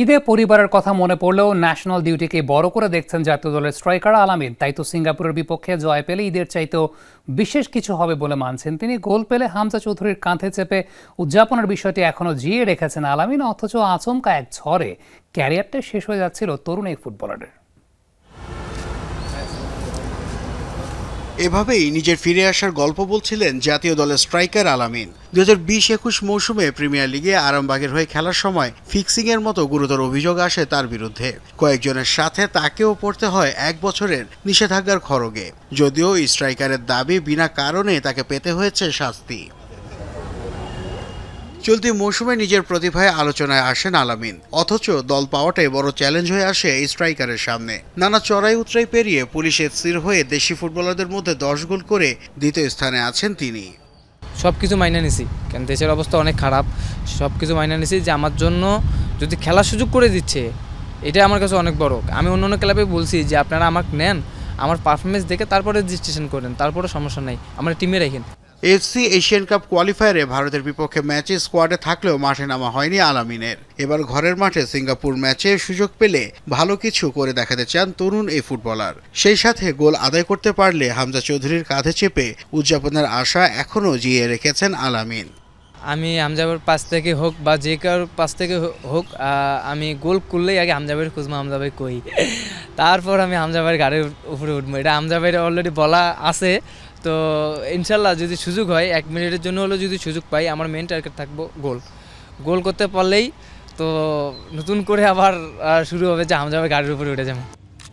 ঈদে পরিবারের কথা মনে পড়লেও ন্যাশনাল ডিউটিকে বড় করে দেখছেন জাতীয় দলের স্ট্রাইকার আলামিন। তাই তো সিঙ্গাপুরের বিপক্ষে জয় পেলে ঈদের চাইতেও বিশেষ কিছু হবে বলে মানছেন তিনি। গোল পেলে হামজা চৌধুরীর কাঁধে চেপে উদযাপনের বিষয়টি এখনও জিয়ে রেখেছেন আলামিন, অথচ আচমকা এক ঝড়ে ক্যারিয়ারটা শেষ হয়ে যাচ্ছিল তরুণ এই ফুটবলারের এভাবেই নিজের ফিরে আসার গল্প বলছিলেন জাতীয় দলের স্ট্রাইকার আলামিন। দু হাজার বিশ একুশ মৌসুমে প্রিমিয়ার লিগে আরামবাগের হয়ে খেলার সময় ফিক্সিংয়ের মতো গুরুতর অভিযোগ আসে তার বিরুদ্ধে। কয়েকজনের সাথে তাকেও পড়তে হয় এক বছরের নিষেধাজ্ঞার খড়গে। যদিও স্ট্রাইকারের দাবি বিনা কারণে তাকে পেতে হয়েছে শাস্তি। চলতি মৌসুমে নিজের প্রতিভায় আলোচনায় আসেন আলামিন। অথচ দল পাওয়াটাই বড় চ্যালেঞ্জ হয়ে আসে এই স্ট্রাইকারের সামনে। নানা চড়াই উতরাই পেরিয়ে পুলিশ এফসির হয়ে দেশি ফুটবলারদের মধ্যে দশ গোল করে দ্বিতীয় স্থানে আছেন তিনি। সব কিছু মাইনে নিছি। কেন দেশের অবস্থা অনেক খারাপ। সব কিছু মাইনে নিছি যে আমার জন্য যদি খেলার সুযোগ করে দিচ্ছে এটা আমার কাছে অনেক বড়। আমি অন্য অন্য ক্লাবে বলছি যে আপনারা আমাকে নেন, আমার পারফরমেন্স দেখে তারপরে রেজিস্ট্রেশন করেন, তারপরে সমস্যা নাই। আমার টিমে রাখেন। এফসি এশিয়ান কাপ কোয়ালিফায়ারে ভারতের বিপক্ষে ম্যাচে স্কোয়াডে থাকলেও মাঠে নামা হয়নি আলামিনের। এবার ঘরের মাঠে সিঙ্গাপুর ম্যাচে সুযোগ পেলে ভালো কিছু করে দেখাতে চান তরুণ এই ফুটবলার। সেই সাথে গোল আদায় করতে পারলে হামজা চৌধুরীর কাঁধে চেপে উদযাপনের আশা এখনও জিয়ে রেখেছেন আলামিন। আমি হামজাবের পাশ থেকে হোক বা যে কারোর পাশ থেকে হোক আমি গোল করলেই আগে হামজাবের খুঁজবো হামজাবাই কই? তারপর আমি হামজাবের গাড়ির উপরে উঠবো। এটা হামজাবের অলরেডি বলা আছে তো ইনশাল্লাহ যদি সুযোগ হয় এক মিনিটের জন্য হলেও যদি সুযোগ পাই আমার মেন টার্গেট থাকব গোল গোল করতে পারলেই তো নতুন করে আবার শুরু হবে যে হামজাবের গাড়ির উপরে উঠে যাব।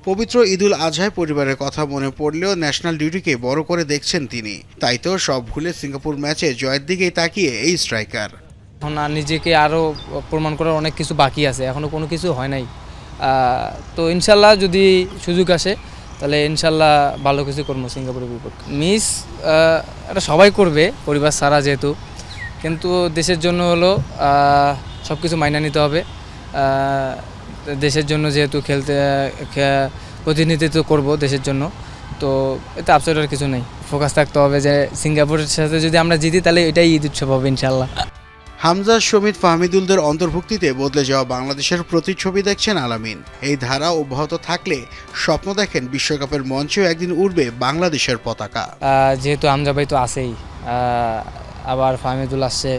পবিত্র ঈদুল আজহায় পরিবারের কথা মনে পড়লেও ন্যাশনাল ডিউটিকে বড় করে দেখছেন তিনি। তাই তো সব ভুলে সিঙ্গাপুর ম্যাচে জয়ের দিকেই তাকিয়ে এই স্ট্রাইকার এখন আর নিজেকে আরও প্রমাণ করার অনেক কিছু বাকি আছে এখনও কোনো কিছু হয় নাই। তো ইনশাল্লাহ যদি সুযোগ আসে তাহলে ইনশাল্লাহ ভালো কিছু করব সিঙ্গাপুরের বিপক্ষে। মিস এটা সবাই করবে, পরিবার সারা যেহেতু। কিন্তু দেশের জন্য হলো সব কিছু মাইনা নিতে হবে। দেশের জন্য যেহেতু খেলতে প্রতিনিধিত্ব করব দেশের জন্য। তো এতে আপসেটের কিছু নেই। ফোকাস থাকতে হবে যে সিঙ্গাপুরের সাথে যদি আমরা জিতি, তাহলে এটাই ঈদ উৎসব হবে ইনশাল্লাহ। হামজা শমিত ফাহমিদুলদের অন্তর্ভুক্তিতে বদলে যাওয়া বাংলাদেশের প্রতিচ্ছবি দেখছেন আলামিন। এই ধারা অব্যাহত থাকলে স্বপ্ন দেখেন বিশ্বকাপের মঞ্চেও একদিন উড়বে বাংলাদেশের পতাকা। যেহেতু আমজা ভাই তো আছেই আবার ফাহমিদুল আসছে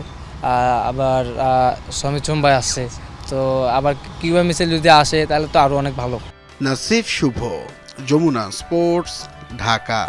আবার সমিত সোম ভাই আসছে তো আবার কিউএ মিছিল যদি আসে তাহলে তো আরও অনেক ভালো। নাসিফ শুভ যমুনা স্পোর্টস ঢাকা।